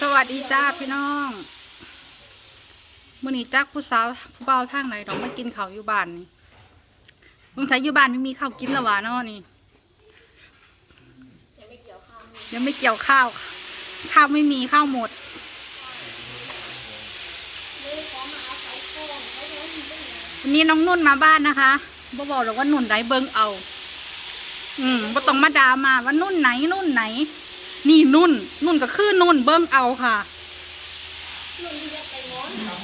สวัสดีจ้าพี่น้องมื่อนี้จักผู้สาวผู้เบาทางไหนดอกมากินข้าวอยู่บ้านนี่ลุงใช้อยู่บ้านไม่มีข้าวกินและวะเนาะนี่ยังไม่เกี่ยวข้าวข้าวไม่มีข้าวหมดวันนี้น้องนุ่นมาบ้านนะคะบ่บอกหรอกว่านุ่นไหนเบิงเอา อืมบ่ต้องมาดามาว่านุ่นไหนนุ่นไหน นี่นุ่น นุ่นก็คือนุ่นเบิ้งเอาค่ะ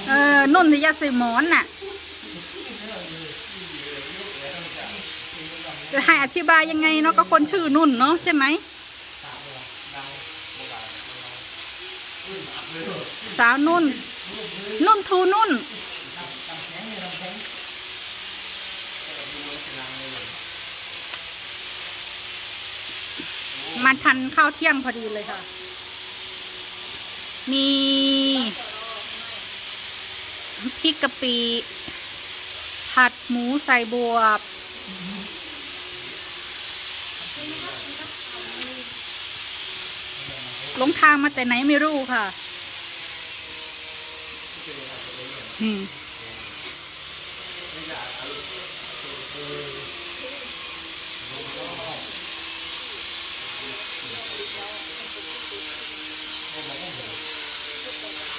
เออ นุ่นที่ยัดใส่หมอนน่ะ จะให้อธิบายยังไงเนาะก็คนชื่อนุ่นเนาะใช่ไหม สาวนุ่น นุ่นทูนุ่น มาทันข้าวเที่ยงพอดีเลยค่ะ มีพริกกะปิผัดหมูใส่บวบหลงทางมาแต่ไหนไม่รู้ค่ะอืม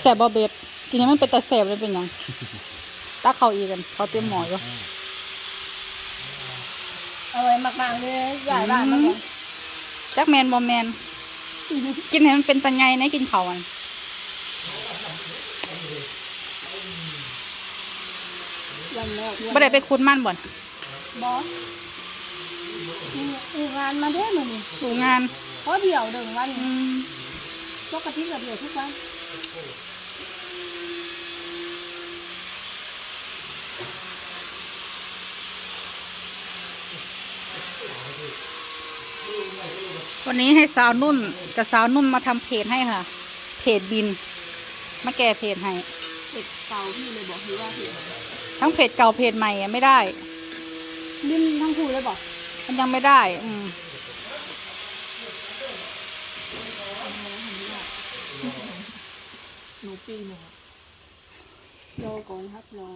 แสบบอเบ็ดทีนี้มันเป็นแต่แสบเลยเป็นหยังตาเขาอีกกัน เขาเตรียมหมออยู่เอาไว้มากๆเลยใหญ่บ้านมันเนี่ยจักแมนบอแมน กินให้มันเป็นตังไงในกินเขาวมันวันแรกไม่ได้ไปคุ้นมั่นบ่อนบอสมีงานมาเด้อมันนี่ดูงานเพราะเดี่ยวเดิงวันอืม ปกติกับเดียวทุกวันวันนี้ให้สาวนุ่นกับสาวนุ่นมาทำเพจให้ค่ะ เพจบิน มาแก้เพจให้เด็กเก่าพี่เลยบอกพี่ว่าทั้งเพจเก่าเพจใหม่อะไม่ได้ดิ้นทั้งคู่เลยบอก มันยังไม่ได้ อืม หนูปีหนึ่งรอก่อนครับรอ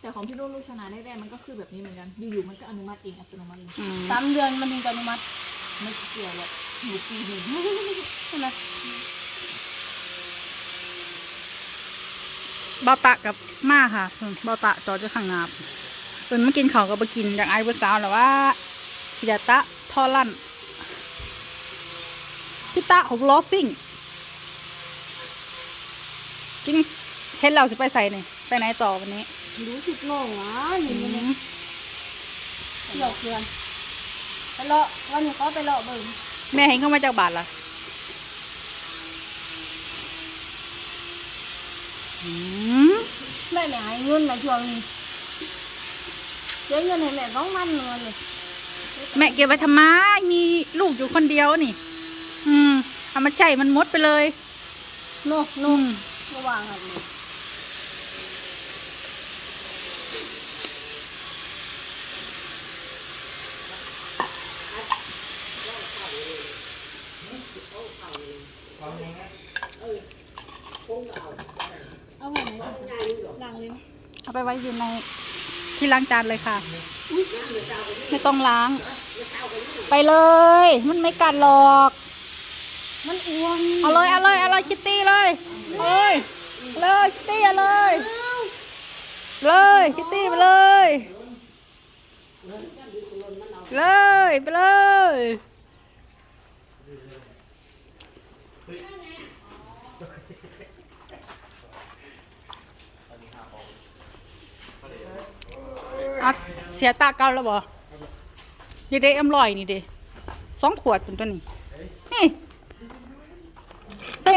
แต่ของพี่รุ่นลูกชนะแรกๆมันก็คือแบบนี้เหมือนกัน อยู่ๆมันก็อนุมัติเองอัตโนมัติเลยอืมสามเดือนมันถึงจะอนุมัติไม่เกี่ยวหรอกหนูปีหนึ่งใช่ไหมเบาตะกับมาค่ะอืมเบาตะจอดอยู่ข้างหน้าเปินมากินเขาวก็ไปกินจากไอ้เบอร์สาวแหละว่าพิยาตะทอลั่นพี่ตะหกล้อซิ่ง กินเห็นเราจะไปใส่นี่ไปไหนต่อวันนี้รู้สึกงงอะอยู่นี่เนี่ยเดี่ยวเกลือนไปเลาะวันนี้เขาไปเลาะเบิ่งแม่เห็นเข้ามาจากบาทล่ะอืมแม่ไม่ให้เงินในช่วงนี้เสียเงินให้แม่สองพันเงินเลยแม่เก็บไว้ทำไมมีลูกอยู่คนเดียวนี่ อืมเอามาใช้มันหมดไปเลยโน่โน่ ระวังครับนี่เอาไว้ไหนก่อนล้างเลยไหมเอาไปไว้อยู่ในที่ล้างจานเลยค่ะ ไม่ต้องล้าง ไปเลย มันไม่กัดหรอก มันอ้วนเอาเลย เอาเลย เอาเลยคิตตี้เลย เลยเลยคิตตี้เอาเลย เลยคิตตี้ไปเลย เลยไปเลยอาเสียตาเก่าแล้วบ่อยังได้เอ็มลอยนี่เดิสองขวดเป็นตัวนี้ นี่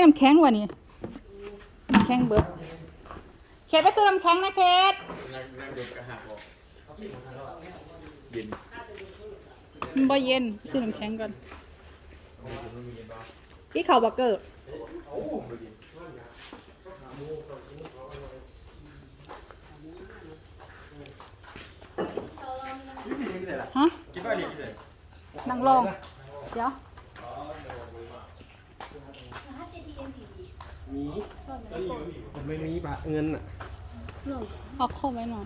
น้ำแข็งวะนี่ ข็งเบิดเคสไปซื้อน้ำแข็งนะเคสนั่งนั่งเด็กกระหักออกเย็นมันบ่เย็นไปซื้อน้ำแข็งก่อนที่เขาบักเกอร์ยี่สิบยังไงล่ะฮะคิดว่าเรียนที่ไหนนั่งลองเดี๋ยว มีมันไม่มีบาทเงินอะเอาเข้าไว้หน่อย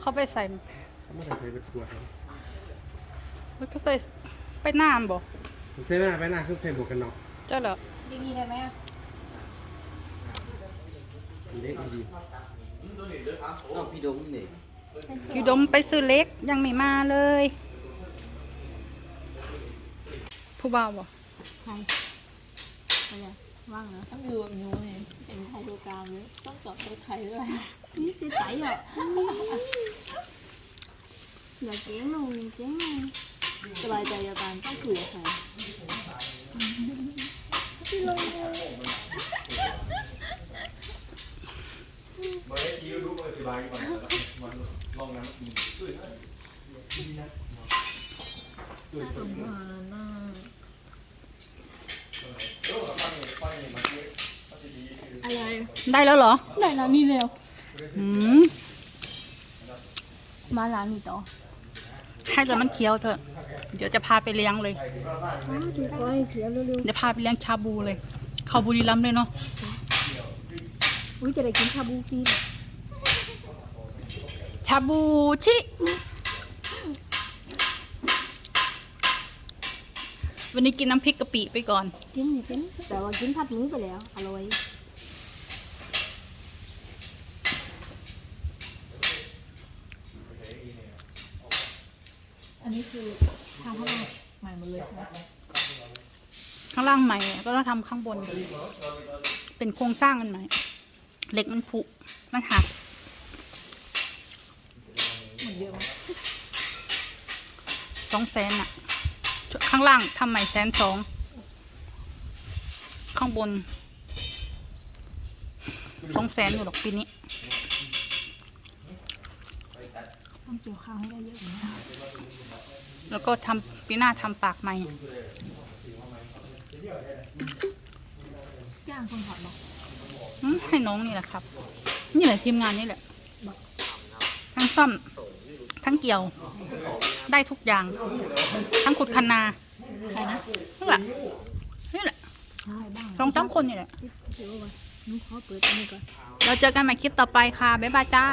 เข้าไปใส่เขาไม่ได้เคยไปตรวจนะแล้วก็ใส่ไปน้ำบ่ผมใช้หน้าไปหน้าคือใส่หมวกกันน็อกเจ้าเหรอยังดีได้ไหมอะดีเด็กดีต้องพี่ดงนี่พี่ดมไปซื้อเล็กยังไม่มาเลย ผู้บ่าวบ่อะไร ว่างเหรอต้องดูแบบนิ้วเนี่ยเห็นไทยดูกลางเลยต้องจอดรถไทยด้วยนี่สิไตอะอย่าเจ๊งหนูอย่าเจ๊งหนูสบายใจเดียวกันต้องคุยกับใครมาได้ทีรู้อธิบายก่อนมันลองน้ำมีช่วยสมมาน่า อะไรได้แล้วเหรอ ได้แล้วนี่เร็วอืมมาร้านนี้ต่อให้แต่มันเคี้ยวเถอะ เดี๋ยวจะพาไปเลี้ยงเลยอ้าวถูกก้อยเขียวเร็วเดี๋ยวพาไปเลี้ยงชาบูเลย เขาบุรีรัมย์เลยเนาะ ๆอุ้ยจะได้กินชาบูฟรีเลยชาบูชิ วันนี้กินน้ำพริกกะปิไปก่อน กินนี่กินแต่ว่ากินผัดหมูไปแล้ว อร่อย อันนี้คือทางข้างนอกใหม่หมดเลยใช่ไหมข้างล่างใหม่ก็ต้องทำข้างบน เป็นโครงสร้างมันใหม่เหล็กมันผุมันหักหมดเยอะไหมสองแสนอะข้างล่างทำใหม่แสนสองข้างบนสองแสนอยู่หรอกปีนี้ ต้องเกี่ยวข้าวให้ได้เยอะกว่านี้แล้วก็ทำปีหน้าทำปากใหม่ จ้างคนขับบอกอืมให้น้องนี่แหละครับ นี่แหละทีมงานนี่แหละ ทั้งซ่อม ทั้งเกี่ยว ได้ทุกอย่าง ทั้งขุดคันนาใครนะนี่แหละนี่แหละใช่บ้างสองสามคนนี่แหละ เดี๋ยวก่อนหนูขอเปิดอันนี้ก่อน เราเจอกันใหม่คลิปต่อไปค่ะ บ๊ายบายจ้า